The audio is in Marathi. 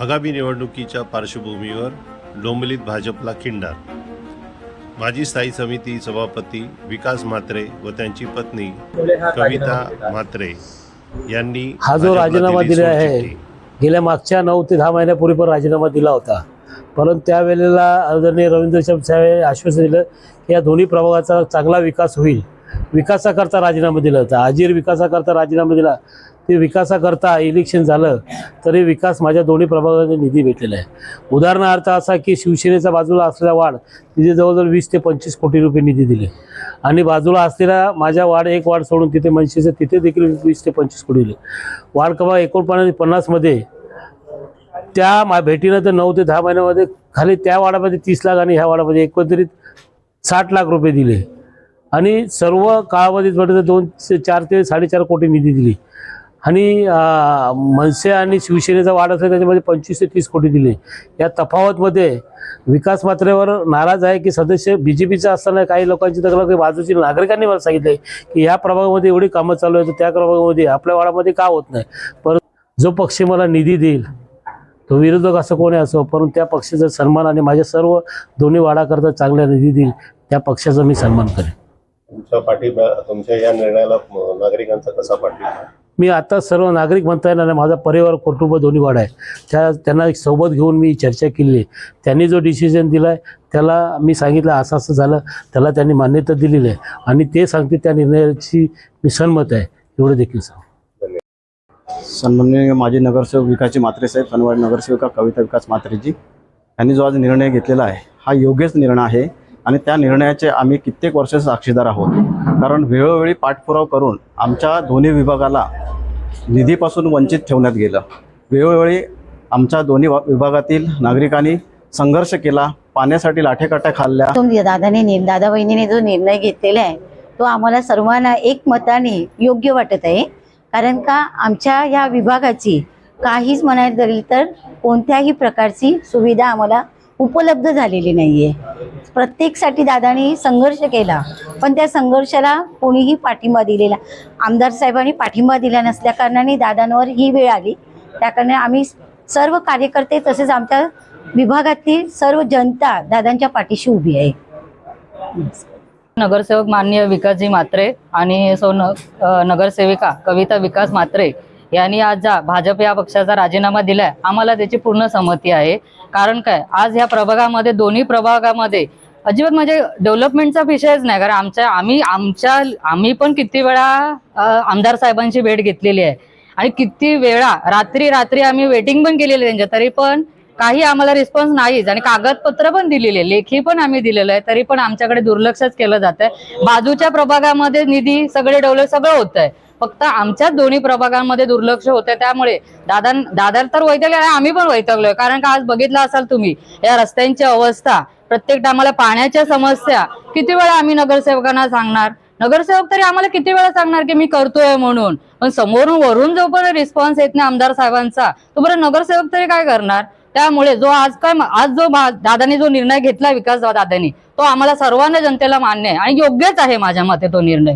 आगामी निवडणुकीच्या पार्श्वभूमीवर डोंबिवलीत भाजपला खिंडार. माजी स्थायी समिती सभापती विकास म्हात्रे व त्यांची पत्नी कविता म्हात्रे यांनी हा जो राजीनामा दिली आहे. गेल्या मागच्या नऊ ते दहा महिन्यापूर्वी पण राजीनामा दिला होता. परंतु त्यावेळेला आदरणीय रवींद्र साहेब आश्वासन दिलं की या दोन्ही प्रभागाचा चांगला विकास होईल. विकासाकरता राजीनामा दिला होता. आजीर विकासाकरता राजीनामा दिला. ते विकासाकरता इलेक्शन झालं तरी विकास माझ्या दोन्ही प्रभागाचा निधी भेटलेला आहे. उदाहरणार्थ असा की शिवसेनेच्या बाजूला असलेला वाढ तिथे जवळजवळ वीस ते पंचवीस कोटी रुपये निधी दिले. आणि बाजूला असलेला माझ्या वार्ड एक वार्ड सोडून तिथे मनसेचं तिथे देखील वीस ते पंचवीस कोटी दिले. वार्ड क्रमांक एकोणपन्नास पन्नासमध्ये त्या मा भेटीनं तर नऊ ते दहा महिन्यामध्ये खाली त्या वाडामध्ये तीस लाख आणि ह्या वाडामध्ये एकत्रित साठ लाख रुपये दिले. आणि सर्व काळामध्ये म्हटलं तर दोन ते चार ते साडेचार कोटी निधी दिली. आणि मनसे आणि शिवसेनेचा वाढ असेल त्याच्यामध्ये पंचवीस ते तीस कोटी दिले. या तफावतमध्ये विकास मात्रेवर नाराज आहे की सदस्य बी जे पीचा असताना काही लोकांची तक्रार की बाजूची नागरिकांनी मला सांगितले की या प्रभागामध्ये एवढी कामं चालू आहेत तर त्या प्रभागामध्ये आपल्या वाडामध्ये का होत नाही? परंतु जो पक्ष मला निधी देईल तो विरोधक असं कोणी असो परंतु त्या पक्षाचा सन्मान आणि माझ्या सर्व दोन्ही वाडाकरता चांगला निधी देईल त्या पक्षाचा मी सन्मान करेन. तुमच्या पाठी तुमच्या या निर्णयाला नागरिकांचा कसा पाठिंबा? मी आता सर्व नागरिक म्हणता येणार नाही माझा परिवार कुटुंब दोन्ही वाढ आहे. त्या त्यांना एक सोबत घेऊन मी चर्चा केली आहे त्यांनी जो डिसिजन दिला आहे त्याला मी सांगितलं असं असं झालं त्याला त्यांनी मान्यता दिलेली आहे. आणि ते सांगते त्या निर्णयाची मी सहमत आहे. एवढं देखील सांग. सन्माननीय माजी नगरसेवक विकासजी म्हात्रे साहेब सनवाडी नगरसेविका कविता विकास म्हात्रेजी यांनी जो आज निर्णय घेतलेला आहे हा योग्यच निर्णय आहे. आणि त्या निर्णयाचे आम्ही कित्येक वर्ष साक्षीदार आहोत. कारण वेळोवेळी पाठपुरावा करून आमच्या दोन्ही विभागाला निधीपासून वंचित ठेवण्यात गेलं. वेळोवेळी आमच्या दोन्ही विभागातील नागरिकांनी संघर्ष केला पाण्यासाठी लाठेकाठ्या खाल्ल्या. दादाने दादा बहिणीने जो निर्णय घेतलेला आहे तो आम्हाला सर्वांना एकमताने योग्य वाटत आहे. कारण का आमच्या या विभागाची काहीच म्हणायला तरी तर कोणत्याही प्रकारची सुविधा आम्हाला उपलब्ध झालेली नाही आहे प्रत्येकसाठी दादांनी संघर्ष केला पण त्या संघर्षाला कोणीही पाठिंबा दिलेला आमदार साहेबांनी पाठिंबा दिला नसल्या कारणाने दादांवर ही वेळ आली. त्या कारणाने आम्ही सर्व कार्यकर्ते तसेच आमच्या विभागातील सर्व जनता दादांच्या पाठीशी उभी आहे. नगरसेवक माननीय विकासजी मात्रे आणि सौ नगरसेविका कविता विकास मात्रे यांनी आज जा भाजप या पक्षाचा राजीनामा दिलाय आम्हाला त्याची पूर्ण सहमती आहे. कारण काय? आज ह्या प्रभागामध्ये दोन्ही प्रभागामध्ये अजिबात म्हणजे डेव्हलपमेंटचा विषयच नाही कारण आमच्या आम्ही आमच्या आम्ही पण किती वेळा आमदार साहेबांची भेट घेतलेली आहे. आणि किती वेळा रात्री रात्री आम्ही वेटिंग पण केलेली आहे त्यांच्या तरी पण काही आम्हाला रिस्पॉन्स नाहीच. आणि कागदपत्र पण दिलेली आहे लेखी पण आम्ही दिलेलं आहे तरी पण आमच्याकडे दुर्लक्षच केलं जात आहे बाजूच्या प्रभागामध्ये निधी सगळे डेव्हलप सगळं होत आहे फक्त आमच्याच दोन्ही प्रभागांमध्ये दुर्लक्ष होतंय त्यामुळे दादा दादा तर वैतागले आम्ही पण वैतागलोय. कारण का आज बघितलं असाल तुम्ही या रस्त्यांची अवस्था प्रत्येक टायमाला पाण्याच्या समस्या. किती वेळा आम्ही नगरसेवकांना सांगणार? नगरसेवक तरी आम्हाला किती वेळा सांगणार की मी करतोय म्हणून? पण समोरून वरून जो पण रिस्पॉन्स येत नाही आमदार साहेबांचा तो बरं नगरसेवक तरी काय करणार? त्यामुळे जो आज काय आज जो बा- दादानी जो निर्णय घेतला विकास दादांनी तो आम्हाला सर्वांना जनतेला मान्य आहे आणि योग्यच आहे माझ्या मते तो निर्णय.